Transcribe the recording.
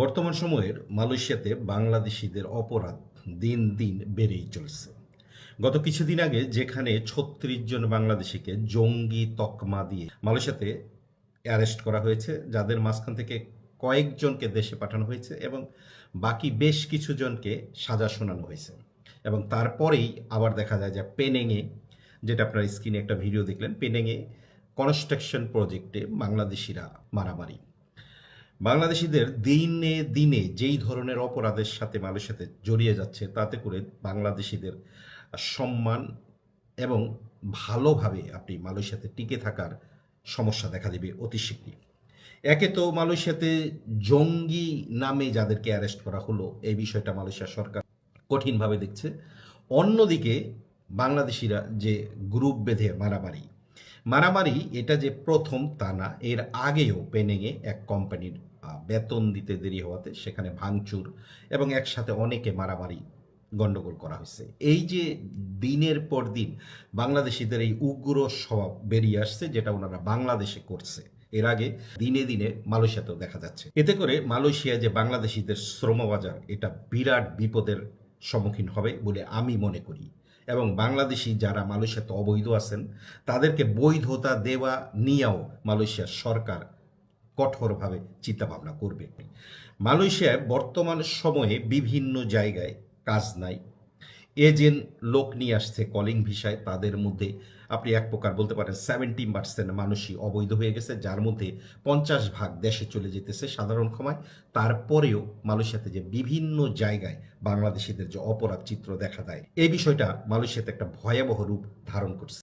বর্তমান সময়ের মালয়েশিয়াতে বাংলাদেশিদের অপরাধ দিন দিন বেড়েই চলছে। গত কিছুদিন আগে যেখানে ছত্রিশ জন বাংলাদেশিকে জঙ্গি তকমা দিয়ে মালয়েশিয়াতে অ্যারেস্ট করা হয়েছে, যাদের মাঝখান থেকে কয়েকজনকে দেশে পাঠানো হয়েছে এবং বাকি বেশ কিছু জনকে সাজা শোনানো হয়েছে। এবং তারপরেই আবার দেখা যায় যে পেনেঙে, যেটা আপনার স্ক্রিনে একটা ভিডিও দেখলেন, পেনেঙে কনস্ট্রাকশন প্রজেক্টে বাংলাদেশিরা মারামারি। বাংলাদেশিদের দিনে দিনে যেই ধরনের অপরাধের সাথে মালয়েশিয়াতে জড়িয়ে যাচ্ছে, তাতে করে বাংলাদেশিদের সম্মান এবং ভালোভাবে আপনি মালয়েশিয়াতে টিকে থাকার সমস্যা দেখা দেবে অতি শীঘ্রই। একে তো মালয়েশিয়াতে জঙ্গি নামে যাদেরকে অ্যারেস্ট করা হলো, এই বিষয়টা মালয়েশিয়া সরকার কঠিনভাবে দেখছে। অন্যদিকে বাংলাদেশিরা যে গ্রুপ বেঁধে মারামারি মারামারি, এটা যে প্রথম তা না, এর আগেও পেনেঙে এক কোম্পানির বেতন দিতে দেরি হওয়াতে সেখানে ভাঙচুর এবং একসাথে অনেকে মারামারি গণ্ডগোল করা হয়েছে। এই যে দিনের পর দিন বাংলাদেশিদের এই উগ্র স্বভাব বেরিয়ে আসছে, যেটা ওনারা বাংলাদেশে করছে, এর আগে দিনে দিনে মালয়েশিয়াতেও দেখা যাচ্ছে। এতে করে মালয়েশিয়া যে বাংলাদেশিদের শ্রমবাজার, এটা বিরাট বিপদের সম্মুখীন হবে বলে আমি মনে করি। এবং বাংলাদেশি যারা মালয়েশিয়াতে অবৈধ আছেন, তাদেরকে বৈধতা দেওয়া নিয়েও মালয়েশিয়ার সরকার কঠোরভাবে চিন্তাভাবনা করবে। মালয়েশিয়ায় বর্তমান সময়ে বিভিন্ন জায়গায় কাজ নাই। এজেন্ট লোক নিয়ে আসছে কলিং ভিসায়, তাদের মধ্যে আপনি এক প্রকার বলতে পারেন সেভেন্টি পার্সেন্ট মানুষই অবৈধ হয়ে গেছে, যার মধ্যে পঞ্চাশ ভাগ দেশে চলে যেতেছে সাধারণ ক্ষমায়। তারপরেও মালয়েশিয়াতে যে বিভিন্ন জায়গায় বাংলাদেশিদের যে অপরাধ চিত্র দেখা দেয় এই বিষয়টা মালয়েশিয়াতে একটা ভয়াবহ রূপ ধারণ করছে।